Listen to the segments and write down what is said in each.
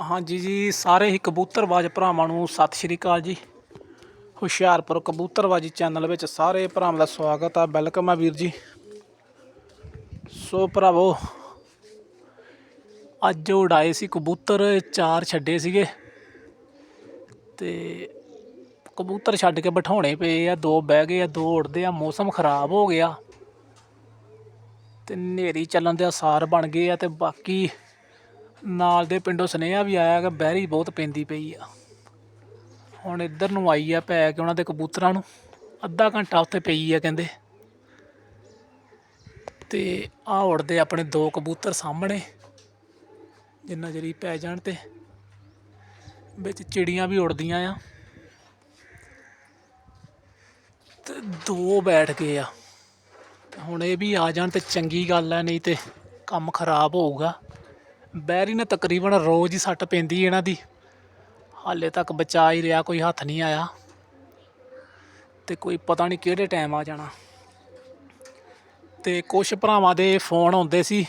ਹਾਂਜੀ ਜੀ, ਸਾਰੇ ਹੀ ਕਬੂਤਰਬਾਜ਼ ਭਰਾਵਾਂ ਨੂੰ ਸਤਿ ਸ਼੍ਰੀ ਅਕਾਲ ਜੀ। ਹੁਸ਼ਿਆਰਪੁਰ ਕਬੂਤਰਬਾਜੀ ਚੈਨਲ ਵਿੱਚ ਸਾਰੇ ਭਰਾਵਾਂ ਦਾ ਸਵਾਗਤ ਆ, ਵੈਲਕਮ ਆ ਵੀਰ ਜੀ। ਸੋ ਭਰਾਵੋ, ਅੱਜ ਉਡਾਏ ਸੀ ਕਬੂਤਰ, ਚਾਰ ਛੱਡੇ ਸੀਗੇ। ਤੇ ਕਬੂਤਰ ਛੱਡ ਕੇ ਬਿਠਾਉਣੇ ਪਏ ਆ, ਦੋ ਬਹਿ ਗਏ ਆ, ਦੋ ਉੜਦੇ ਆ, ਮੌਸਮ ਖਰਾਬ ਹੋ ਗਿਆ। ਤੇ ਹਨੇਰੀ ਚੱਲਣ ਦੇ ਅਸਾਰ ਬਣ ਗਏ ਆ ਤੇ ਬਾਕੀ ਨਾਲ ਦੇ ਪਿੰਡੋਂ ਸੁਨੇਹਾ ਵੀ ਆਇਆ ਕਿ ਬਹਿਰੀ ਬਹੁਤ ਪੈਂਦੀ ਪਈ ਆ। ਹੁਣ ਇੱਧਰ ਨੂੰ ਆਈ ਆ ਪੈ ਕੇ ਉਹਨਾਂ ਦੇ ਕਬੂਤਰਾਂ ਨੂੰ। ਅੱਧਾ ਘੰਟਾ ਉੱਥੇ ਪਈ ਆ ਕਹਿੰਦੇ। ਤੇ ਆ ਉੜਦੇ ਆਪਣੇ ਦੋ ਕਬੂਤਰ ਸਾਹਮਣੇ, ਜਿੰਨਾ ਜਰੀ ਪੈ ਜਾਣ ਤੇ ਵਿੱਚ ਚਿੜੀਆਂ ਵੀ ਉੜਦੀਆਂ ਆ। ਤੇ ਦੋ ਬੈਠ ਗਏ ਆ। ਹੁਣ ਇਹ ਵੀ ਆ ਜਾਣ ਤੇ ਚੰਗੀ ਗੱਲ ਆ, ਨਹੀਂ ਤੇ ਕੰਮ ਖਰਾਬ ਹੋਊਗਾ। ਬੈਰੀ ਨੇ ਤਕਰੀਬਨ ਰੋਜ਼ ਹੀ ਸੱਟ ਪੈਂਦੀ ਇਹਨਾਂ ਦੀ। ਹਾਲੇ ਤੱਕ ਬਚਾ ਹੀ ਰਿਹਾ, ਕੋਈ ਹੱਥ ਨਹੀਂ ਆਇਆ। ਤੇ ਕੋਈ ਪਤਾ ਨਹੀਂ ਕਿਹੜੇ ਟਾਈਮ ਆ ਜਾਣਾ। ਤੇ ਕੁਝ ਭਰਾਵਾਂ ਦੇ ਫੋਨ ਆਉਂਦੇ ਸੀ।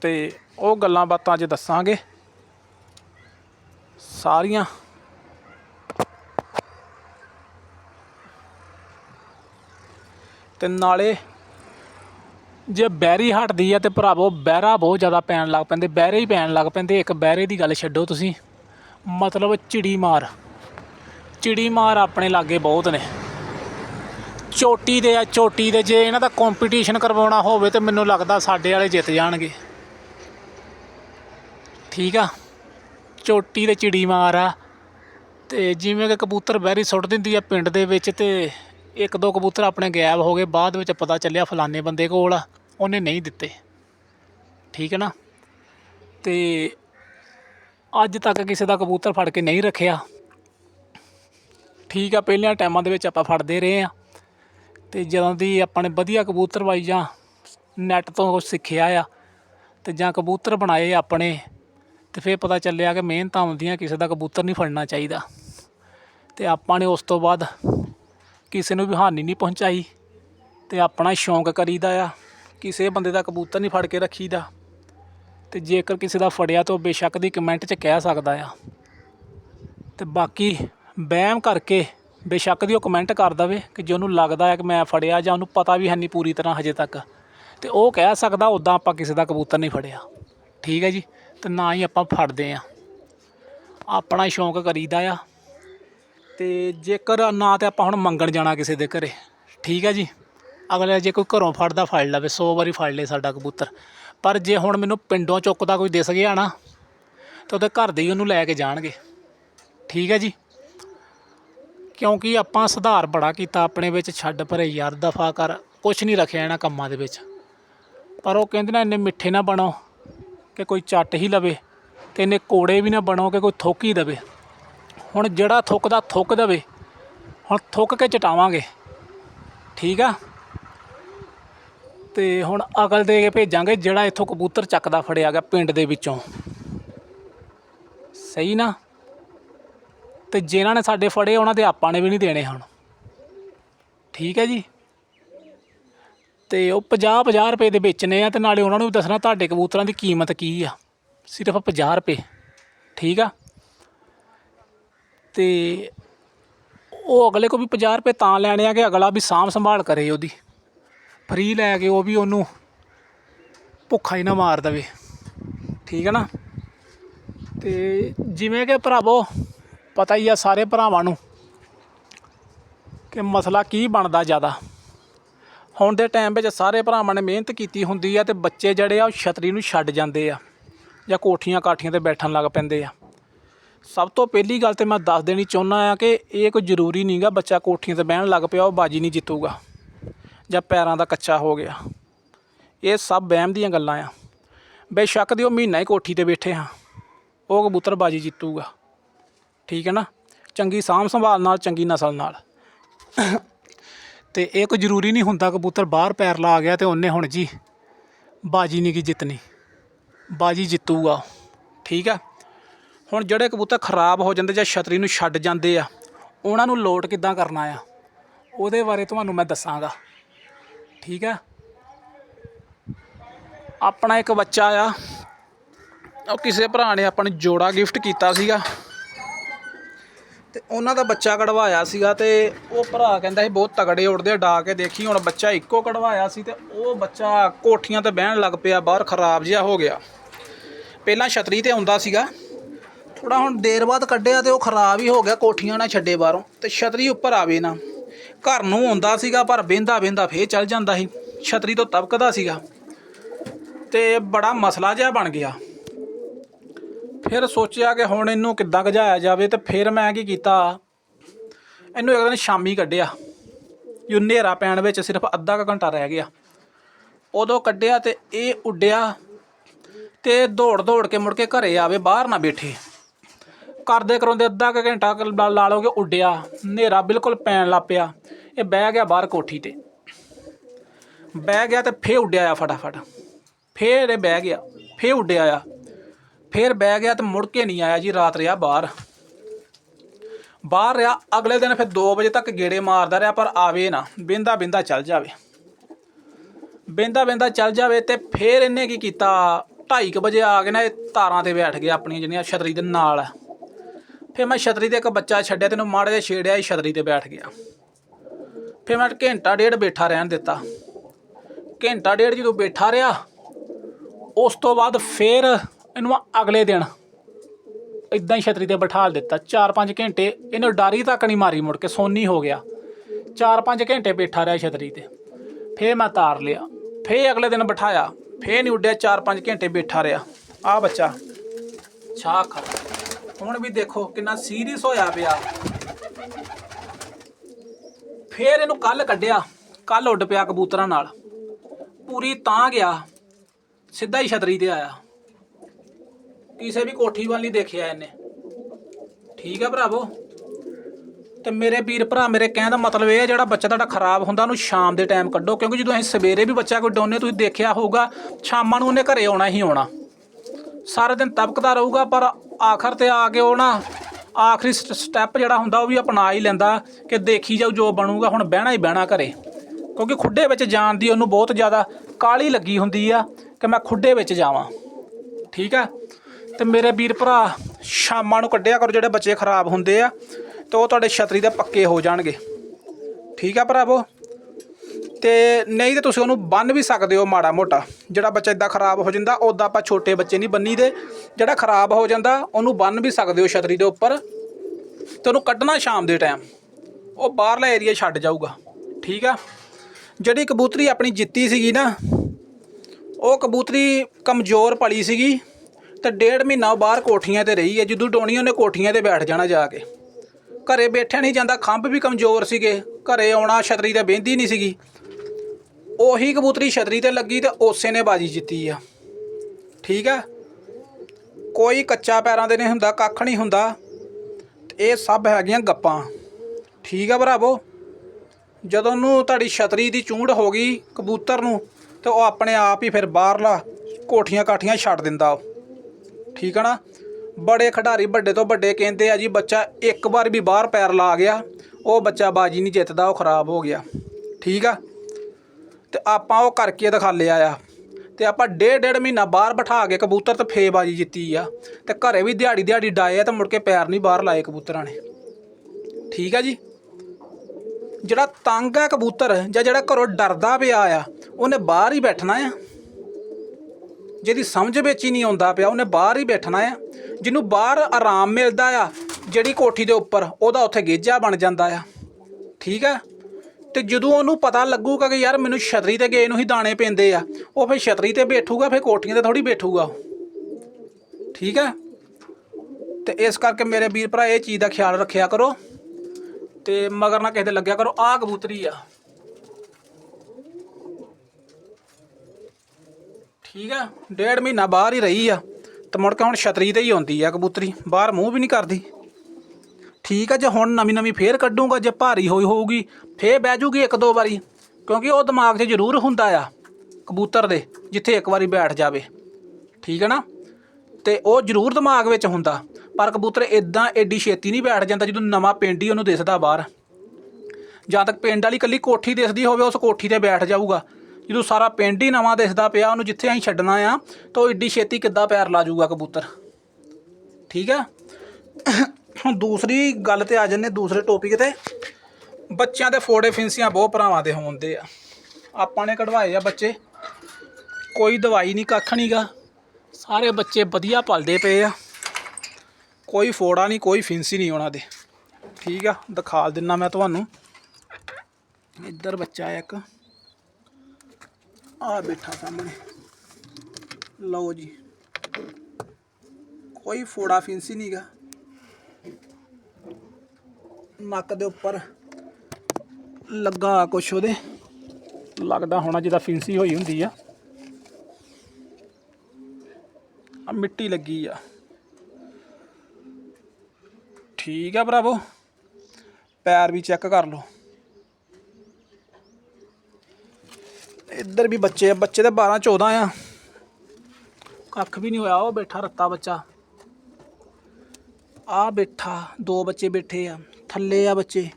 ਤੇ ਉਹ ਗੱਲਾਂ ਬਾਤਾਂ ਅੱਜ ਦੱਸਾਂਗੇ। ਸਾਰੀਆਂ। ਤੇ ਨਾਲੇ ਜੇ ਬੈਰੀ ਹਟਦੀ ਆ ਤੇ ਭਰਾਵੋ, ਬਹਿਰਾ ਬਹੁਤ ਜ਼ਿਆਦਾ ਪੈਣ ਲੱਗ ਪੈਂਦੇ, ਬਹਿਰੇ ਹੀ ਪੈਣ ਲੱਗ ਪੈਂਦੇ। ਇੱਕ ਬਹਿਰੇ ਦੀ ਗੱਲ ਛੱਡੋ ਤੁਸੀਂ। ਮਤਲਬ ਚਿੜੀ ਮਾਰ। ਚਿੜੀ ਮਾਰ ਆਪਣੇ ਲਾਗੇ ਬਹੁਤ ਨੇ। ਚੋਟੀ ਦੇ ਆ, ਚੋਟੀ ਦੇ। ਜੇ ਇਹਨਾਂ ਦਾ ਕੰਪੀਟੀਸ਼ਨ ਕਰਵਾਉਣਾ ਹੋਵੇ ਤੇ ਮੈਨੂੰ ਲੱਗਦਾ ਸਾਡੇ ਵਾਲੇ ਜਿੱਤ ਜਾਣਗੇ। ਠੀਕ ਆ? ਚੋਟੀ ਦੇ ਚਿੜੀ ਮਾਰ ਆ। ਤੇ ਜਿਵੇਂ ਕਿ ਕਬੂਤਰ ਬਹਿਰੀ ਸੁੱਟ ਦਿੰਦੀ ਆ ਪਿੰਡ ਦੇ ਵਿੱਚ ਤੇ ਇੱਕ ਦੋ ਕਬੂਤਰ ਆਪਣੇ ਗਾਇਬ ਹੋ ਗਏ। ਬਾਅਦ ਵਿੱਚ ਪਤਾ ਚੱਲਿਆ ਫਲਾਣੇ ਬੰਦੇ ਕੋਲ ਆ। ਉਹਨੇ ਨਹੀਂ ਦਿੱਤੇ। ਠੀਕ ਹੈ ਨਾ? ਤੇ ਅੱਜ ਤੱਕ ਕਿਸੇ ਦਾ ਕਬੂਤਰ ਫੜ ਕੇ ਨਹੀਂ ਰੱਖਿਆ। ਠੀਕ ਆ, ਪਹਿਲਿਆਂ ਟਾਈਮਾਂ ਦੇ ਵਿੱਚ ਆਪਾਂ ਫੜਦੇ ਰਹੇ ਆ। ਤੇ ਜਦੋਂ ਦੀ ਆਪਾਂ ਨੇ ਵਧੀਆ ਕਬੂਤਰ ਬਾਈ ਜਾਂ ਨੈਟ ਤੋਂ ਕੁਛ ਸਿੱਖਿਆ ਆ ਤੇ ਜਾਂ ਕਬੂਤਰ ਬਣਾਏ ਆਪਣੇ, ਤੇ ਫਿਰ ਪਤਾ ਚੱਲਿਆ ਕਿ ਮਿਹਨਤਾਂ ਹੁੰਦੀਆਂ, ਕਿਸੇ ਦਾ ਕਬੂਤਰ ਨਹੀਂ ਫੜਨਾ ਚਾਹੀਦਾ। ਤੇ ਆਪਾਂ ਨੇ ਉਸ ਤੋਂ ਬਾਅਦ ਕਿਸੇ ਨੂੰ ਵੀ ਹਾਨੀ ਨਹੀਂ ਪਹੁੰਚਾਈ। ਤੇ ਆਪਣਾ ਸ਼ੌਂਕ ਕਰੀਦਾ ਆ। ਕਿਸੇ ਬੰਦੇ ਦਾ ਕਬੂਤਰ ਨਹੀਂ ਫੜ ਕੇ ਰੱਖੀਦਾ। ਤੇ ਜੇਕਰ ਕਿਸੇ ਦਾ ਫੜਿਆ ਤਾਂ ਉਹ ਬੇਸ਼ੱਕ ਦੀ ਕਮੈਂਟ 'ਚ ਕਹਿ ਸਕਦਾ ਆ। ਤੇ ਬਾਕੀ ਵਹਿਮ ਕਰਕੇ ਬੇਸ਼ੱਕ ਦੀ ਉਹ ਕਮੈਂਟ ਕਰ ਦਵੇ ਕਿ ਜੇ ਉਹਨੂੰ ਲੱਗਦਾ ਹੈ ਕਿ ਮੈਂ ਫੜਿਆ ਜਾਂ ਉਹਨੂੰ ਪਤਾ ਵੀ ਹੈ ਨਹੀਂ ਪੂਰੀ ਤਰ੍ਹਾਂ ਹਜੇ ਤੱਕ। ਤੇ ਉਹ ਕਹਿ ਸਕਦਾ ਉਦਾਂ ਆਪਾਂ ਕਿਸੇ ਦਾ ਕਬੂਤਰ ਨਹੀਂ ਫੜਿਆ। ਠੀਕ ਹੈ ਜੀ? ਤੇ ਨਾ ਹੀ ਆਪਾਂ ਫੜਦੇ ਆ। ਆਪਣਾ ਸ਼ੌਂਕ ਕਰੀਦਾ ਆ। ਤੇ ਜੇਕਰ ਨਾ ਤੇ ਆਪਾਂ ਹੁਣ ਮੰਗਣ ਜਾਣਾ ਕਿਸੇ ਦੇ ਘਰੇ। ਠੀਕ ਹੈ ਜੀ? ਅਗਲੇ ਜੇ ਕੋਈ ਘਰੋਂ ਫੜਦਾ ਫੜ ਲਵੇ 100 ਵਾਰੀ ਫੜ ਲੇ ਸਾਡਾ ਕਬੂਤਰ। ਪਰ ਜੇ ਹੁਣ ਮੈਨੂੰ ਪਿੰਡੋਂ ਚੁੱਕਦਾ ਕੋਈ ਦਿਸ ਗਿਆ ਨਾ, ਤਾਂ ਉਹਦੇ ਘਰ ਦੇ ਹੀ ਉਹਨੂੰ ਲੈ ਕੇ ਜਾਣਗੇ। ਠੀਕ ਹੈ ਜੀ? ਕਿਉਂਕਿ ਆਪਾਂ ਸੁਧਾਰ ਬੜਾ ਕੀਤਾ ਆਪਣੇ ਵਿੱਚ, ਛੱਡ ਭਰੇ ਯਾਰ, ਦਫਾ ਕਰ, ਕੁਛ ਨਹੀਂ ਰੱਖਿਆ ਇਹਨਾਂ ਕੰਮਾਂ ਦੇ ਵਿੱਚ। ਪਰ ਉਹ ਕਹਿੰਦੇ ਨਾ, ਇੰਨੇ ਮਿੱਠੇ ਨਾ ਬਣੋ ਕਿ ਕੋਈ ਚੱਟ ਹੀ ਲਵੇ ਤੇ ਇੰਨੇ ਕੋੜੇ ਵੀ ਨਾ ਬਣੋ ਕਿ ਕੋਈ ਥੁੱਕ ਹੀ ਦੇਵੇ। ਹੁਣ ਜਿਹੜਾ ਥੁੱਕਦਾ ਥੁੱਕ ਦੇਵੇ, ਹੁਣ ਥੁੱਕ ਕੇ ਚਟਾਵਾਂਗੇ। ਠੀਕ ਆ? ਤੇ ਹੁਣ ਅਕਲ ਦੇ ਕੇ ਭੇਜਾਂਗੇ ਜਿਹੜਾ ਇੱਥੋਂ ਕਬੂਤਰ ਚੱਕਦਾ ਫੜਿਆ ਗਿਆ ਪਿੰਡ ਦੇ ਵਿੱਚੋਂ। ਸਹੀ ਨਾ? ਤੇ ਜਿਨ੍ਹਾਂ ਨੇ ਸਾਡੇ ਫੜੇ, ਉਹਨਾਂ ਦੇ ਆਪਾਂ ਨੇ ਵੀ ਨਹੀਂ ਦੇਣੇ ਹੁਣ। ਠੀਕ ਹੈ ਜੀ? ਤੇ ਉਹ 50 50 ਰੁਪਏ ਦੇ ਵੇਚਣੇ ਆ ਤੇ ਨਾਲੇ ਉਹਨਾਂ ਨੂੰ ਵੀ ਦੱਸਣਾ ਤੁਹਾਡੇ ਕਬੂਤਰਾਂ ਦੀ ਕੀਮਤ ਕੀ ਆ। ਸਿਰਫ 50 ਰੁਪਏ। ਠੀਕ ਆ? ਤੇ ਉਹ ਅਗਲੇ ਕੋ ਵੀ 50 ਰੁਪਏ ਤਾਂ ਲੈਣੇ ਆ ਕਿ ਅਗਲਾ ਵੀ ਸਾਂਭ ਸੰਭਾਲ ਕਰੇ ਉਹਦੀ। ਫਰੀ ਲੈ ਕੇ ਉਹ ਵੀ ਉਹਨੂੰ ਭੁੱਖਾ ਹੀ ਨਾ ਮਾਰ ਦਵੇ। ਠੀਕ ਹੈ ਨਾ? ਤੇ ਜਿਵੇਂ ਕਿ ਭਰਾਵੋ, ਪਤਾ ਹੀ ਆ ਸਾਰੇ ਭਰਾਵਾਂ ਨੂੰ ਕਿ ਮਸਲਾ ਕੀ ਬਣਦਾ ਜ਼ਿਆਦਾ। ਹੁਣ ਦੇ ਟਾਈਮ ਵਿੱਚ ਸਾਰੇ ਭਰਾਵਾਂ ਨੇ ਮਿਹਨਤ ਕੀਤੀ ਹੁੰਦੀ ਆ ਤੇ ਬੱਚੇ ਜਿਹੜੇ ਆ ਉਹ ਛਤਰੀ ਨੂੰ ਛੱਡ ਜਾਂਦੇ ਆ ਜਾਂ ਕੋਠੀਆਂ ਕਾਠੀਆਂ ਤੇ ਬੈਠਣ ਲੱਗ ਪੈਂਦੇ ਆ। ਸਭ ਤੋਂ ਪਹਿਲੀ ਗੱਲ ਤੇ ਮੈਂ ਦੱਸ ਦੇਣੀ ਚਾਹੁੰਦਾ ਆ ਕਿ ਇਹ ਕੋਈ ਜ਼ਰੂਰੀ ਨਹੀਂਗਾ ਬੱਚਾ ਕੋਠੀਆਂ ਤੇ ਬਹਿਣ ਲੱਗ ਪਿਆ, ਉਹ ਬਾਜੀ ਨਹੀਂ ਜਿੱਤੂਗਾ। ਜਾਂ ਪੈਰਾਂ ਦਾ ਕੱਚਾ ਹੋ ਗਿਆ। ਇਹ ਸਭ ਵਹਿਮ ਦੀਆਂ ਗੱਲਾਂ ਆ। ਬੇਸ਼ੱਕ ਦੀ ਉਹ ਮਹੀਨਾ ਹੀ ਕੋਠੀ ਤੇ ਬੈਠੇ ਹਾਂ। ਉਹ ਕਬੂਤਰ ਬਾਜੀ ਜਿੱਤੂਗਾ। ਠੀਕ ਹੈ ਨਾ? ਚੰਗੀ ਸਾਂਭ ਸੰਭਾਲ ਨਾਲ ਚੰਗੀ ਨਸਲ ਨਾਲ। ਤੇ ਇਹ ਕੋਈ ਜ਼ਰੂਰੀ ਨਹੀਂ ਹੁੰਦਾ ਕਬੂਤਰ ਬਾਹਰ ਪੈਰ ਲਾ ਗਿਆ ਤੇ ਉਹਨੇ ਹੁਣ ਜੀ ਬਾਜੀ ਨਹੀਂ ਕੀ ਜਿੱਤਣੀ। ਬਾਜੀ ਜਿੱਤੂਗਾ ਉਹ, ਠੀਕ ਆ ਹੁਣ ਜਿਹੜੇ ਕਬੂਤਰ ਖਰਾਬ ਹੋ ਜਾਂਦੇ ਜਾਂ ਛਤਰੀ ਨੂੰ ਛੱਡ ਜਾਂਦੇ ਆ ਉਹਨਾਂ ਨੂੰ ਲੋਟ ਕਿੱਦਾਂ ਕਰਨਾ ਆ? ਉਹਦੇ ਬਾਰੇ ਤੁਹਾਨੂੰ ਮੈਂ ਦੱਸਾਂਗਾ। ਠੀਕ ਹੈ? ਆਪਣਾ ਇੱਕ ਬੱਚਾ ਆ। ਉਹ ਕਿਸੇ ਭਰਾ ਨੇ ਆਪਾਂ ਨੂੰ ਜੋੜਾ ਗਿਫਟ ਕੀਤਾ ਸੀਗਾ। ਤੇ ਉਹਨਾਂ ਦਾ ਬੱਚਾ ਕਢਵਾਇਆ ਸੀਗਾ ਤੇ ਉਹ ਭਰਾ ਕਹਿੰਦਾ ਸੀ ਬਹੁਤ ਤਗੜੇ ਉੜਦੇ ਡਾ ਕੇ ਦੇਖੀ, ਹੁਣ ਬੱਚਾ ਇੱਕੋ ਕਢਵਾਇਆ ਸੀ ਤੇ ਉਹ ਬੱਚਾ ਕੋਠੀਆਂ ਤੇ ਬਹਿਣ ਲੱਗ ਪਿਆ, ਬਾਹਰ ਖਰਾਬ ਜਿਹਾ ਹੋ ਗਿਆ। ਪਹਿਲਾਂ ਛਤਰੀ ਤੇ ਆਉਂਦਾ ਸੀਗਾ। ਥੋੜਾ ਹੁਣ ਦੇਰ ਬਾਅਦ ਕੱਢਿਆ ਤੇ ਉਹ ਖਰਾਬ ਹੀ ਹੋ ਗਿਆ, ਕੋਠੀਆਂ ਨਾ ਛੱਡੇ ਬਾਹਰੋਂ। ਤੇ ਛਤਰੀ ਉੱਪਰ ਆਵੇ ਨਾ। ਘਰ ਨੂੰ ਆਉਂਦਾ ਸੀਗਾ, ਪਰ ਬਹਿੰਦਾ ਬਹਿੰਦਾ ਫੇਰ ਚੱਲ ਜਾਂਦਾ ਸੀ। ਛਤਰੀ ਤੋਂ ਤਬਕਦਾ ਸੀਗਾ। ਤੇ ਬੜਾ ਮਸਲਾ ਜਿਹਾ ਬਣ ਗਿਆ। ਫਿਰ ਸੋਚਿਆ ਕਿ ਹੁਣ ਇਹਨੂੰ ਕਿੱਦਾਂ ਗਜਾਇਆ ਜਾਵੇ ਤੇ ਫਿਰ ਮੈਂ ਕੀ ਕੀਤਾ? ਇਹਨੂੰ ਇੱਕ ਦਿਨ ਸ਼ਾਮੀ ਕੱਢਿਆ। ਜੋ ਹਨੇਰਾ ਪੈਣ ਵਿੱਚ ਸਿਰਫ ਅੱਧਾ ਕੁ ਘੰਟਾ ਰਹਿ ਗਿਆ। ਉਦੋਂ ਕੱਢਿਆ ਤੇ ਇਹ ਉੱਡਿਆ ਤੇ ਦੌੜ ਦੌੜ ਕੇ ਮੁੜ ਕੇ ਘਰੇ ਆਵੇ, ਬਾਹਰ ਨਾ ਬੈਠੇ। ਕਰਦੇ ਕਰਾਉਂਦੇ, ਅੱਧਾ ਕੁ ਘੰਟਾ ਕੁ ਲਾ ਲਾ ਲਓਗੇ, ਉੱਡਿਆ। ਹਨੇਰਾ ਬਿਲਕੁਲ ਪੈਣ ਲੱਗ ਪਿਆ। ਇਹ ਬਹਿ ਗਿਆ ਬਾਹਰ ਕੋਠੀ ਤੇ। ਬਹਿ ਗਿਆ ਤੇ ਫੇਰ ਉੱਡਿਆ ਆ ਫਟਾਫਟ। ਫੇਰ ਇਹ ਬਹਿ ਗਿਆ, ਫੇਰ ਉੱਡਿਆ ਆ। ਫੇਰ ਬਹਿ ਗਿਆ ਤੇ ਮੁੜ ਕੇ ਨਹੀਂ ਆਇਆ ਜੀ, ਰਾਤ ਰਿਹਾ ਬਾਹਰ। ਬਾਹਰ ਰਿਹਾ, ਅਗਲੇ ਦਿਨ ਫਿਰ 2 ਵਜੇ ਤੱਕ ਗੇੜੇ ਮਾਰਦਾ ਰਿਹਾ, ਪਰ ਆਵੇ ਨਾ ਬਿੰਦਾ ਬਿੰਦਾ ਚੱਲ ਜਾਵੇ। ਬਹਿੰਦਾ ਬਹਿੰਦਾ ਚੱਲ ਜਾਵੇ ਤੇ ਫੇਰ ਇਹਨੇ ਕੀ ਕੀਤਾ? 2:30 ਵਜੇ ਆ ਕੇ ਨਾ ਇਹ ਤਾਰਾਂ ਤੇ ਬੈਠ ਗਿਆ ਆਪਣੀਆਂ ਜਿਹੜੀਆਂ ਛਤਰੀ ਦੇ ਨਾਲ। ਫਿਰ ਮੈਂ ਛਤਰੀ ਤੇ ਇੱਕ ਬੱਚਾ ਛੱਡਿਆ, ਤੈਨੂੰ ਮਾੜੇ ਜਿਹਾ ਛੇੜਿਆ ਹੀ ਛਤਰੀ ਤੇ ਬੈਠ ਗਿਆ। ਫਿਰ ਮੈਂ ਘੰਟਾ ਡੇਢ ਬੈਠਾ ਰਹਿਣ ਦਿੱਤਾ। ਘੰਟਾ ਡੇਢ ਜਦੋਂ ਬੈਠਾ ਰਿਹਾ, ਉਸ ਤੋਂ ਬਾਅਦ ਫਿਰ ਇਹਨੂੰ ਅਗਲੇ ਦਿਨ ਇਦਾਂ ਹੀ ਛਤਰੀ ਤੇ ਬਿਠਾ ਦਿੱਤਾ। 4-5 ਘੰਟੇ ਇਹਨੂੰ ਡਾਰੀ ਤੱਕ ਨਹੀਂ ਮਾਰੀ ਮੁੜ ਕੇ, ਸੋਨੀ ਹੋ ਗਿਆ। 4-5 ਘੰਟੇ ਬੈਠਾ ਰਿਹਾ ਛਤਰੀ ਤੇ। ਫੇਰ ਮੈਂ ਤਾਰ ਲਿਆ। ਫੇਰ ਅਗਲੇ ਦਿਨ ਬਿਠਾਇਆ। ਫੇਰ ਨਹੀਂ ਉੱਡਿਆ 4-5 ਘੰਟੇ ਬੈਠਾ ਰਿਹਾ। ਆ ਬੱਚਾ। ਛਾਹ ਖਾ। ਹੁਣ ਵੀ ਦੇਖੋ ਕਿੰਨਾ ਸੀਰੀਅਸ ਹੋਇਆ ਪਿਆ। ਫੇਰ ਇਹਨੂੰ ਕੱਲ ਕੱਢਿਆ ਕੱਲ ਉੱਡ ਪਿਆ ਕਬੂਤਰਾਂ ਨਾਲ। ਪੂਰੀ ਤਾਂ ਗਿਆ, ਸਿੱਧਾ ਹੀ ਛਤਰੀ ਤੇ ਆਇਆ। ਕਿਸੇ ਵੀ ਕੋਠੀ ਵੱਲ ਨਹੀਂ ਦੇਖਿਆ ਇਹਨੇ। ਠੀਕ ਹੈ ਭਰਾਵੋ? ਤੇ ਮੇਰੇ ਵੀਰ ਭਰਾ, ਮੇਰੇ ਕਹਿਣ ਦਾ ਮਤਲਬ ਇਹ ਹੈ ਜਿਹੜਾ ਬੱਚਾ ਤੁਹਾਡਾ ਖਰਾਬ ਹੁੰਦਾ, ਉਹਨੂੰ ਸ਼ਾਮ ਦੇ ਟਾਈਮ ਕੱਢੋ, ਕਿਉਂਕਿ ਜਦੋਂ ਅਸੀਂ ਸਵੇਰੇ ਵੀ ਬੱਚਾ ਕੋਈ ਡੋਨੇ ਤੁਸੀਂ ਦੇਖਿਆ ਹੋਊਗਾ, ਸ਼ਾਮਾਂ ਨੂੰ ਉਹਨੇ ਘਰੇ ਆਉਣਾ ਹੀ ਆਉਣਾ। ਸਾਰਾ ਦਿਨ ਤਬਕਦਾ ਰਹੂਗਾ, ਪਰ ਆਖਰ ਤੇ ਆ ਕੇ ਉਹ ਨਾ ਆਖਰੀ ਸਟੈਪ ਜਿਹੜਾ ਹੁੰਦਾ ਉਹ ਵੀ ਅਪਣਾ ਹੀ ਲੈਂਦਾ ਕਿ ਦੇਖੀ ਜਾਊ ਜੋ ਬਣੂਗਾ, ਹੁਣ ਬਹਿਣਾ ਹੀ ਬਹਿਣਾ ਘਰੇ। ਕਿਉਂਕਿ ਖੁੱਡੇ ਵਿੱਚ ਜਾਣ ਦੀ ਉਹਨੂੰ ਬਹੁਤ ਜ਼ਿਆਦਾ ਕਾਲੀ ਲੱਗੀ ਹੁੰਦੀ ਆ ਕਿ ਮੈਂ ਖੁੱਡੇ ਵਿੱਚ ਜਾਵਾਂ। ਠੀਕ ਆ? ਤੇ ਮੇਰੇ ਵੀਰ ਭਰਾ ਸ਼ਾਮਾਂ ਨੂੰ ਕੱਢਿਆ ਕਰੋ, ਜਿਹੜੇ ਬੱਚੇ ਖਰਾਬ ਹੁੰਦੇ ਆ, ਤੇ ਉਹ ਤੁਹਾਡੇ ਛਤਰੀ ਦੇ ਪੱਕੇ ਹੋ ਜਾਣਗੇ। ਠੀਕ ਆ ਭਰਾਵੋ? ਤੇ ਨਹੀਂ ਤੇ ਤੁਸੀਂ ਉਹਨੂੰ ਬੰਨ ਵੀ ਸਕਦੇ ਹੋ ਮਾੜਾ ਮੋਟਾ। ਜਿਹੜਾ ਬੱਚਾ ਇਦਾਂ ਖਰਾਬ ਹੋ ਜਾਂਦਾ ਉਦਾਂ ਆਪਾਂ ਛੋਟੇ ਬੱਚੇ ਨਹੀਂ ਬੰਨੀ ਦੇ ਜਿਹੜਾ ਖਰਾਬ ਹੋ ਜਾਂਦਾ, ਉਹਨੂੰ ਬੰਨ ਵੀ ਸਕਦੇ ਹੋ ਛਤਰੀ ਦੇ ਉੱਪਰ। ਤੇ ਉਹਨੂੰ ਕੱਢਣਾ ਸ਼ਾਮ ਦੇ ਟਾਈਮ ਉਹ ਬਾਹਰਲਾ ਏਰੀਆ ਛੱਡ ਜਾਊਗਾ। ਠੀਕ ਆ? ਜਿਹੜੀ ਕਬੂਤਰੀ ਆਪਣੀ ਜਿੱਤੀ ਸੀਗੀ ਨਾ, ਉਹ ਕਬੂਤਰੀ ਕਮਜ਼ੋਰ ਪਲੀ ਸੀਗੀ ਤੇ ਡੇਢ ਮਹੀਨਾ ਉਹ ਬਾਹਰ ਕੋਠੀਆਂ ਤੇ ਰਹੀ ਹੈ। ਜਦੋਂ ਡੋਣੀ ਉਹਨੇ ਕੋਠੀਆਂ ਤੇ ਬੈਠ ਜਾਣਾ ਜਾ ਕੇ। ਘਰੇ ਬੈਠਿਆ ਨਹੀਂ ਜਾਂਦਾ, ਖੰਭ ਵੀ ਕਮਜ਼ੋਰ ਸੀਗੇ। ਘਰੇ ਆਉਣਾ ਛਤਰੀ ਤਾਂ ਬਹਿੰਦੀ ਨਹੀਂ ਸੀਗੀ। ਉਹੀ ਕਬੂਤਰੀ ਛਤਰੀ ਤੇ ਲੱਗੀ ਤੇ ਉਸੇ ਨੇ ਬਾਜੀ ਜਿੱਤੀ ਆ। ਠੀਕ ਆ? ਕੋਈ ਕੱਚਾ ਪੈਰਾਂ ਦੇ ਨਹੀਂ ਹੁੰਦਾ, ਕੱਖ ਨਹੀਂ ਹੁੰਦਾ। ਤੇ ਇਹ ਸਭ ਹੈਗੀਆਂ ਗੱਪਾਂ। ਠੀਕ ਆ ਭਰਾਵੋ? ਜਦੋਂ ਨੂੰ ਤੁਹਾਡੀ ਛਤਰੀ ਦੀ ਚੂੰਡ ਹੋ ਗਈ ਕਬੂਤਰ ਨੂੰ, ਤੇ ਉਹ ਆਪਣੇ ਆਪ ਹੀ ਫਿਰ ਬਾਹਰਲਾ ਕੋਠੀਆਂ ਕਾਠੀਆਂ ਛੱਡ ਦਿੰਦਾ ਉਹ। ਠੀਕ ਆ ਨਾ? ਬੜੇ ਖਿਡਾਰੀ ਵੱਡੇ ਤੋਂ ਵੱਡੇ ਕਹਿੰਦੇ ਆ ਜੀ, ਬੱਚਾ ਇੱਕ ਵਾਰ ਵੀ ਬਾਹਰ ਪੈਰ ਲਾ ਗਿਆ, ਉਹ ਬੱਚਾ ਬਾਜੀ ਨਹੀਂ ਜਿੱਤਦਾ, ਉਹ ਖਰਾਬ ਹੋ ਗਿਆ। ਠੀਕ ਆ? ਤੇ ਆਪਾਂ ਉਹ ਕਰਕੇ ਦਿਖਾ ਲਿਆ ਆ। ਤੇ ਆਪਾਂ ਡੇਢ ਡੇਢ ਮਹੀਨਾ ਬਾਹਰ ਬਿਠਾ ਕੇ ਕਬੂਤਰ ਤੇ ਫੇਬਾਜ਼ੀ ਜਿੱਤੀ ਆ। ਤੇ ਘਰੇ ਵੀ ਦਿਹਾੜੀ ਦਿਹਾੜੀ ਡਾਏ ਆ ਤੇ ਮੁੜ ਕੇ ਪੈਰ ਨਹੀਂ ਬਾਹਰ ਲਾਏ ਕਬੂਤਰਾਂ ਨੇ। ਠੀਕ ਆ ਜੀ? ਜਿਹੜਾ ਤੰਗ ਆ ਕਬੂਤਰ ਜਾਂ ਜਿਹੜਾ ਘਰੋਂ ਡਰਦਾ ਪਿਆ ਆ, ਉਹਨੇ ਬਾਹਰ ਹੀ ਬੈਠਣਾ ਆ। ਜਿਹਦੀ ਸਮਝ ਵਿੱਚ ਹੀ ਨਹੀਂ ਆਉਂਦਾ ਪਿਆ, ਉਹਨੇ ਬਾਹਰ ਹੀ ਬੈਠਣਾ ਆ। ਜਿਹਨੂੰ ਬਾਹਰ ਆਰਾਮ ਮਿਲਦਾ ਆ, ਜਿਹੜੀ ਕੋਠੀ ਦੇ ਉੱਪਰ, ਉਹਦਾ ਉੱਥੇ ਗੇਜਾ ਬਣ ਜਾਂਦਾ ਆ। ਠੀਕ ਆ? ਤੇ ਜਦੋਂ ਉਹਨੂੰ ਪਤਾ ਲੱਗੂਗਾ ਕਿ ਯਾਰ ਮੈਨੂੰ ਛਤਰੀ ਤੇ ਗਏ ਨੂੰ ਹੀ ਦਾਣੇ ਪੈਂਦੇ ਆ, ਉਹ ਫਿਰ ਛਤਰੀ ਤੇ ਬੈਠੂਗਾ, ਫਿਰ ਕੋਠੀਆਂ ਤੇ ਥੋੜੀ ਬੈਠੂਗਾ ਉਹ। ਠੀਕ ਹੈ? ਤੇ ਇਸ ਕਰਕੇ ਮੇਰੇ ਵੀਰ ਭਰਾ ਇਹ ਚੀਜ਼ ਦਾ ਖਿਆਲ ਰੱਖਿਆ ਕਰੋ ਤੇ ਮਗਰ ਨਾ ਕਿਸੇ ਦੇ ਲੱਗਿਆ ਕਰੋ, ਆਹ ਕਬੂਤਰੀ ਆ। ਠੀਕ ਆ ਡੇਢ ਮਹੀਨਾ ਬਾਹਰ ਹੀ ਰਹੀ ਆ, ਤੇ ਮੁੜ ਕੇ ਹੁਣ ਛਤਰੀ ਤੇ ਹੀ ਆਉਂਦੀ ਆ ਕਬੂਤਰੀ, ਬਾਹਰ ਮੂੰਹ ਵੀ ਨਹੀਂ ਕਰਦੀ। ਠੀਕ ਆ, ਜੇ ਹੁਣ ਨਵੀਂ ਨਵੀਂ ਫੇਰ ਕੱਢੂਗਾ, ਜੇ ਭਾਰੀ ਹੋਈ ਹੋਊਗੀ, ਫੇਰ ਬਹਿ ਜੂਗੀ ਇੱਕ ਦੋ ਵਾਰੀ, ਕਿਉਂਕਿ ਉਹ ਦਿਮਾਗ 'ਚ ਜ਼ਰੂਰ ਹੁੰਦਾ ਆ, ਕਬੂਤਰ ਦੇ, ਜਿੱਥੇ ਇੱਕ ਵਾਰੀ ਬੈਠ ਜਾਵੇ। ਠੀਕ ਹੈ ਨਾ? ਤੇ ਉਹ ਜ਼ਰੂਰ ਦਿਮਾਗ ਵਿੱਚ ਹੁੰਦਾ, ਪਰ ਕਬੂਤਰ ਇਦਾਂ ਐਡੀ ਛੇਤੀ ਨਹੀਂ ਬੈਠ ਜਾਂਦਾ ਜਦੋਂ ਨਵਾਂ ਪਿੰਡ ਹੀ ਉਹਨੂੰ ਦਿਸਦਾ ਬਾਹਰ। ਜਾਂ ਤੱਕ ਪਿੰਡ ਵਾਲੀ ਕੱਲੀ ਕੋਠੀ ਦਿਸਦੀ ਹੋਵੇ, ਉਸ ਕੋਠੀ ਤੇ ਬੈਠ ਜਾਊਗਾ। ਜਦੋਂ ਸਾਰਾ ਪਿੰਡ ਹੀ ਨਵਾਂ ਦਿਸਦਾ ਪਿਆ, ਉਹਨੂੰ ਜਿੱਥੇ ਅਸੀਂ ਛੱਡਣਾ ਆ, ਤਾਂ ਉਹ ਏਡੀ ਛੇਤੀ ਕਿੱਦਾਂ ਪੈਰ ਲਾ ਜਾਊਗਾ ਕਬੂਤਰ। ਠੀਕ ਹੈ ਹੁਣ ਦੂਸਰੀ ਗੱਲ ਤੇ ਆ ਜੰਨੇ, ਦੂਸਰੇ ਟੌਪਿਕ ਤੇ। ਬੱਚਿਆਂ ਦੇ ਫੋੜੇ ਫਿੰਸੀਆਂ ਬਹੁਤ ਭਰਾਵਾਂ ਦੇ ਹੁੰਦੇ ਆ। ਆਪਾਂ ਨੇ ਕਢਵਾਏ ਆ ਬੱਚੇ। ਕੋਈ ਦਵਾਈ ਨਹੀਂ, ਕੱਖ ਨਹੀਂਗਾ ਸਾਰੇ ਬੱਚੇ ਵਧੀਆ ਪਲਦੇ ਪਏ ਆ। ਕੋਈ ਫੋੜਾ ਨਹੀਂ, ਕੋਈ ਫਿੰਸੀ ਨਹੀਂ ਉਹਨਾਂ ਦੇ। ਠੀਕ ਆ, ਦਿਖਾ ਦਿੰਨਾ ਮੈਂ ਤੁਹਾਨੂੰ। ਇੱਧਰ ਬੱਚਾ ਇੱਕ। ਆ ਬੈਠਾ ਸਾਹਮਣੇ। ਲਓ ਜੀ। ਕੋਈ ਫੋੜਾ ਫਿੰਸੀ ਨਹੀਂਗਾ ਨੱਕ ਦੇ ਉੱਪਰ ਲੱਗਾ ਕੁਛ ਉਹਦੇ। ਲੱਗਦਾ ਹੋਣਾ ਜਿਹਦਾ ਫਿੰਸੀ ਹੋਈ ਹੁੰਦੀ ਆ। ਆ ਮਿੱਟੀ ਲੱਗੀ ਆ। ਠੀਕ ਆ ਭਰਾਵੋ। ਪੈਰ ਵੀ ਚੈੱਕ ਕਰ ਲਓ। ਇੱਧਰ ਵੀ ਬੱਚੇ ਆ। ਬੱਚੇ ਤਾਂ 12 14 ਆ। ਕੱਖ ਵੀ ਨਹੀਂ ਹੋਇਆ। ਉਹ ਬੈਠਾ ਰੱਤਾ ਬੱਚਾ। ਆ ਬੈਠਾ। ਦੋ ਬੱਚੇ ਬੈਠੇ ਆ। ਥੱਲੇ ਆ ਬੱਚੇ।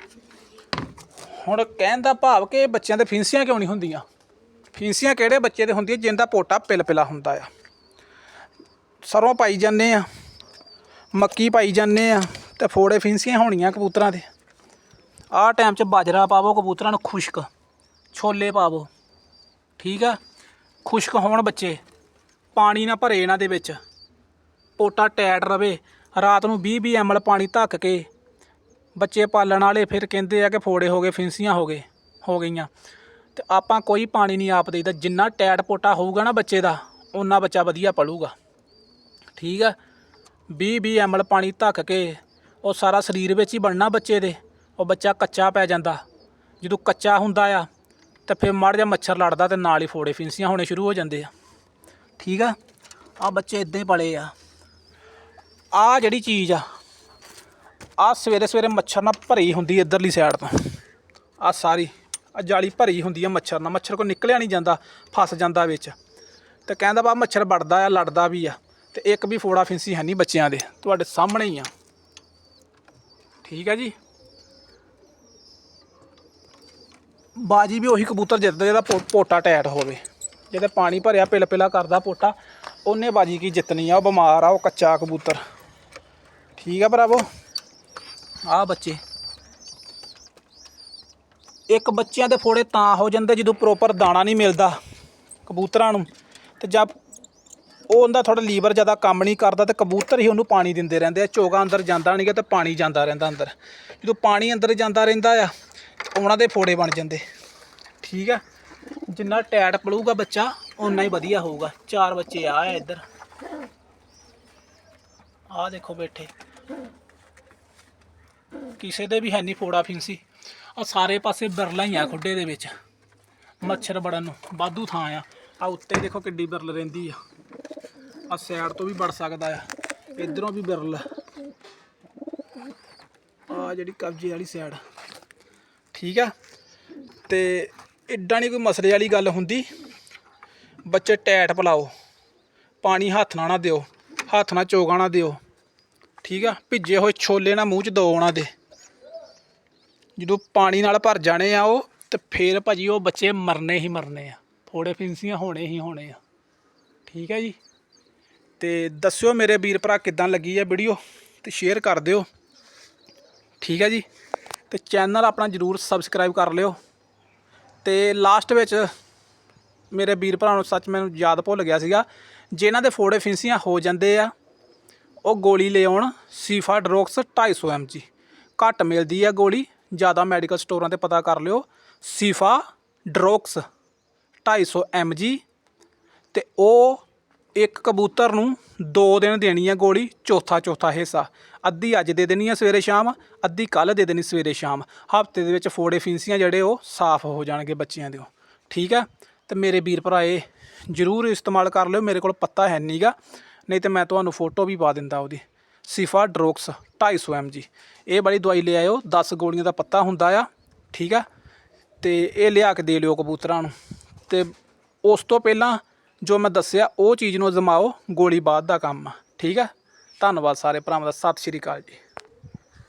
ਹੁਣ ਕਹਿਣ ਦਾ ਭਾਵ ਕਿ ਬੱਚਿਆਂ ਦੇ ਫਿੰਸੀਆਂ ਕਿਉਂ ਨਹੀਂ ਹੁੰਦੀਆਂ? ਫਿੰਸੀਆਂ ਕਿਹੜੇ ਬੱਚੇ ਦੇ ਹੁੰਦੀਆਂ ਜਿੰਦਾ ਪੋਟਾ ਪਿਲ ਪਿਲਾ ਹੁੰਦਾ ਆ। ਸਰੋਂ ਪਾਈ ਜਾਂਦੇ ਆ, ਮੱਕੀ ਪਾਈ ਜਾਂਦੇ ਆ ਤੇ ਫੋੜੇ ਫਿੰਸੀਆਂ ਹੋਣੀਆਂ ਕਬੂਤਰਾਂ ਦੇ। ਆਹ ਟਾਈਮ 'ਚ ਬਾਜਰਾ ਪਾਵੋ, ਕਬੂਤਰਾਂ ਨੂੰ ਖੁਸ਼ਕ। ਛੋਲੇ ਪਾਵੋ। ਠੀਕ ਆ? ਖੁਸ਼ਕ ਹੋਣ ਬੱਚੇ। ਪਾਣੀ ਨਾ ਭਰੇ ਇਹਨਾਂ ਦੇ ਵਿੱਚ। ਪੋਟਾ ਟੈਟ ਰਵੇ। ਰਾਤ ਨੂੰ 20 20 ਐਮਐਲ ਪਾਣੀ ਧੱਕ ਕੇ ਬੱਚੇ ਪਾਲਣ ਵਾਲੇ ਫਿਰ ਕਹਿੰਦੇ ਆ ਕਿ ਫੋੜੇ ਹੋ ਗਏ, ਫਿੰਸੀਆਂ ਹੋ ਗਏ, ਹੋ ਗਈਆਂ। ਤੇ ਆਪਾਂ ਕੋਈ ਪਾਣੀ ਨਹੀਂ ਆਪ ਦੇਈਦਾ। ਜਿੰਨਾ ਟੈਟ ਪੋਟਾ ਹੋਊਗਾ ਨਾ ਬੱਚੇ ਦਾ, ਓਨਾ ਬੱਚਾ ਵਧੀਆ ਪਲੂਗਾ। ਠੀਕ ਆ? 20 20 ਐਮਐਲ ਪਾਣੀ ਧੱਕ ਕੇ ਉਹ ਸਾਰਾ ਸਰੀਰ ਵਿੱਚ ਹੀ ਬਣਨਾ ਬੱਚੇ ਦੇ। ਉਹ ਬੱਚਾ ਕੱਚਾ ਪੈ ਜਾਂਦਾ। ਜਦੋਂ ਕੱਚਾ ਹੁੰਦਾ ਆ, ਤਾਂ ਫਿਰ ਮੜ ਜਾ ਮੱਛਰ ਲੜਦਾ ਤੇ ਨਾਲ ਹੀ ਫੋੜੇ, ਫਿੰਸੀਆਂ ਹੋਣੇ ਸ਼ੁਰੂ ਹੋ ਜਾਂਦੇ ਆ। ਠੀਕ ਆ? ਆ ਬੱਚੇ ਇਦਾਂ ਹੀ ਪਲੇ ਆ। ਆ ਜਿਹੜੀ ਚੀਜ਼ ਆ ਆ ਸਵੇਰੇ ਸਵੇਰੇ ਮੱਛਰ ਨਾਲ ਭਰੀ ਹੁੰਦੀ ਇਧਰਲੀ ਸਾਈਡ ਤੋਂ। ਆ ਸਾਰੀ, ਆ ਜਾਲੀ ਭਰੀ ਹੁੰਦੀ ਆ ਮੱਛਰ ਨਾਲ। ਮੱਛਰ ਕੋ ਨਿਕਲਿਆ ਨਹੀਂ ਜਾਂਦਾ, ਫਸ ਜਾਂਦਾ ਵਿੱਚ। ਤੇ ਕਹਿੰਦਾ ਬਾ ਮੱਛਰ ਵੜਦਾ ਆ, ਲੜਦਾ ਵੀ ਆ। ਤੇ ਇੱਕ ਵੀ ਫੋੜਾ ਫਿੰਸੀ ਹੈ ਨਹੀਂ ਬੱਚਿਆਂ ਦੇ। ਤੁਹਾਡੇ ਸਾਹਮਣੇ ਹੀ ਆ। ਠੀਕ ਹੈ ਜੀ। ਬਾਜੀ ਵੀ ਉਹੀ ਕਬੂਤਰ ਜਿੱਤਦਾ, ਜਿਹਦਾ ਪੋ- ਪੋਟਾ ਟੈਟ ਹੋਵੇ। ਜਿਹਦੇ ਪਾਣੀ ਭਰਿਆ, ਪਿਲ ਪਿਲਾ ਕਰਦਾ ਪੋਟਾ, ਉਹਨੇ ਬਾਜੀ ਕੀ ਜਿੱਤਣੀ ਆ? ਉਹ ਬਿਮਾਰ ਆ, ਉਹ ਕੱਚਾ ਕਬੂਤਰ। ਠੀਕ ਆ ਭਰਾਵੋ। ਆ ਬੱਚੇ। ਇੱਕ ਬੱਚਿਆਂ ਦੇ ਫੋੜੇ ਤਾਂ ਹੋ ਜਾਂਦੇ ਜਦੋਂ ਪ੍ਰੋਪਰ ਦਾਣਾ ਨਹੀਂ ਮਿਲਦਾ ਕਬੂਤਰਾਂ ਨੂੰ। ਤੇ ਜਦ ਉਹ ਉਹਦਾ ਥੋੜਾ ਲੀਵਰ ਜ਼ਿਆਦਾ ਕੰਮ ਨਹੀਂ ਕਰਦਾ ਤੇ ਕਬੂਤਰ ਹੀ ਉਹਨੂੰ ਪਾਣੀ ਦਿੰਦੇ ਰਹਿੰਦੇ ਆ। ਚੋਗਾ ਅੰਦਰ ਜਾਂਦਾ ਨਹੀਂਗਾ ਤੇ ਪਾਣੀ ਜਾਂਦਾ ਰਹਿੰਦਾ ਅੰਦਰ। ਜਦੋਂ ਪਾਣੀ ਅੰਦਰ ਜਾਂਦਾ ਰਹਿੰਦਾ ਆ, ਉਹਨਾਂ ਦੇ ਫੋੜੇ ਬਣ ਜਾਂਦੇ। ਠੀਕ ਆ? ਜਿੰਨਾ ਟੈਟ ਪਲੂਗਾ ਬੱਚਾ, ਓਨਾ ਹੀ ਵਧੀਆ ਹੋਊਗਾ। ਚਾਰ ਬੱਚੇ ਆ ਆ ਇੱਧਰ। ਆ ਦੇਖੋ ਬੈਠੇ। ਕਿਸੇ ਦੇ ਵੀ ਹੈ ਨਹੀਂ ਫੋੜਾ ਫਿੰਸੀ। ਆ ਸਾਰੇ ਪਾਸੇ ਬਿਰਲਾ ਹੀ ਆ ਖੁੱਡੇ ਦੇ ਵਿੱਚ। ਮੱਛਰ ਬੜਨ ਨੂੰ ਬਾਧੂ ਥਾਂ ਆ। ਆ ਉੱਤੇ ਦੇਖੋ ਕਿੱਡੀ ਬਿਰਲ ਰਹਿੰਦੀ ਆ। ਆ ਸਾਈਡ ਤੋਂ ਵੀ ਵੜ ਸਕਦਾ ਆ। ਇਧਰੋਂ ਵੀ ਬਿਰਲ ਆ। ਜਿਹੜੀ ਕਬਜੇ ਵਾਲੀ ਸਾਈਡ ਠੀਕ ਆ? ਤੇ ਇੱਡਾ ਨਹੀਂ ਕੋਈ ਮਸਲੇ ਵਾਲੀ ਗੱਲ ਹੁੰਦੀ। ਬੱਚੇ ਟੈਟ ਪਲਾਓ। ਪਾਣੀ ਹੱਥ ਨਾਲ ਨਾ ਦਿਓ। ਹੱਥ ਨਾਲ ਚੋਗਾ ਨਾ ਦਿਓ। ਠੀਕ ਆ? ਭਿੱਜੇ ਹੋਏ ਛੋਲੇ ਨਾ ਮੂੰਹ 'ਚ ਦੋ ਉਹਨਾਂ ਦੇ ਜਦੋਂ ਪਾਣੀ ਨਾਲ ਭਰ ਜਾਣੇ ਆ ਉਹ, ਤੇ ਫੇਰ ਭਾਜੀ ਉਹ ਬੱਚੇ ਮਰਨੇ ਹੀ ਮਰਨੇ ਆ। ਫੋੜੇ ਫਿੰਸੀਆਂ ਹੋਣੇ ਹੀ ਹੋਣੇ ਆ। ਠੀਕ ਹੈ ਜੀ? ਤੇ ਦੱਸਿਓ ਮੇਰੇ ਵੀਰ ਭਰਾ ਕਿਦਾਂ ਲੱਗੀ ਆ ਵੀਡੀਓ, ਤੇ ਸ਼ੇਅਰ ਕਰ ਦਿਓ। ਠੀਕ ਹੈ ਜੀ? ਤੇ ਚੈਨਲ ਆਪਣਾ ਜਰੂਰ ਸਬਸਕ੍ਰਾਈਬ ਕਰ ਲਿਓ। ਤੇ ਲਾਸਟ ਵਿੱਚ ਮੇਰੇ ਵੀਰ ਭਰਾ ਨੂੰ ਸੱਚ ਮੈਨੂੰ ਯਾਦ ਭੁੱਲ ਗਿਆ ਸੀਗਾ, ਜਿਨ੍ਹਾਂ ਦੇ ਫੋੜੇ ਫਿੰਸੀਆਂ ਹੋ ਜਾਂਦੇ ਆ ਉਹ ਗੋਲੀ ਲੈ ਆਉਣ ਸੀਫਾ ਡਰੋਕਸ 250 mg ਘੱਟ ਮਿਲਦੀ ਹੈ ਗੋਲੀ, ਜ਼ਿਆਦਾ ਮੈਡੀਕਲ ਸਟੋਰਾਂ ਤੇ ਪਤਾ ਕਰ ਲਿਓ। ਸੀਫਾ ਡਰੋਕਸ 250 mg ਤੇ ਉਹ ਇੱਕ ਕਬੂਤਰ ਨੂੰ ਦੋ ਦਿਨ ਦੇਣੀ ਹੈ ਗੋਲੀ, ਚੌਥਾ ਚੌਥਾ ਹਿੱਸਾ। ਅੱਧੀ ਅੱਜ ਦੇ ਦੇਣੀ ਹੈ ਸਵੇਰੇ ਸ਼ਾਮ, ਅੱਧੀ ਕੱਲ ਦੇ ਦੇਣੀ ਸਵੇਰੇ ਸ਼ਾਮ। ਹਫ਼ਤੇ ਦੇ ਵਿੱਚ ਫੋੜੇ ਫਿੰਸੀਆਂ ਜਿਹੜੇ ਉਹ ਸਾਫ਼ ਹੋ ਜਾਣਗੇ ਬੱਚਿਆਂ ਦੇ ਠੀਕ ਹੈ ਤੇ ਮੇਰੇ ਵੀਰ ਭਰਾਏ ਜ਼ਰੂਰ ਇਸਤੇਮਾਲ ਕਰ ਲਿਓ, ਮੇਰੇ ਕੋਲ ਪੱਤਾ ਹੈ ਨਹੀਂਗਾ ਨਹੀਂ ਤੇ ਮੈਂ ਤੁਹਾਨੂੰ ਫੋਟੋ ਵੀ ਪਾ ਦਿੰਦਾ ਉਹਦੀ। ਸਿਫਾ ਡਰੋਕਸ 250 mg ਇਹ ਵਾਲੀ ਦਵਾਈ ਲੈ ਆਇਓ 10 ਗੋਲੀਆਂ ਦਾ ਪੱਤਾ ਹੁੰਦਾ ਆ, ਠੀਕ ਆ? ਤੇ ਇਹ ਲਿਆ ਕੇ ਦੇ ਲਿਓ ਕਬੂਤਰਾਂ ਨੂੰ। ਤੇ ਉਸ ਤੋਂ ਪਹਿਲਾਂ ਜੋ ਮੈਂ ਦੱਸਿਆ, ਉਹ ਚੀਜ਼ ਨੂੰ ਅਜ਼ਮਾਓ, ਗੋਲੀ ਬਾਅਦ ਦਾ ਕੰਮ ਆ, ਠੀਕ ਆ? ਧੰਨਵਾਦ ਸਾਰੇ ਭਰਾਵਾਂ ਦਾ। ਸਤਿ ਸ਼੍ਰੀ ਅਕਾਲ ਜੀ।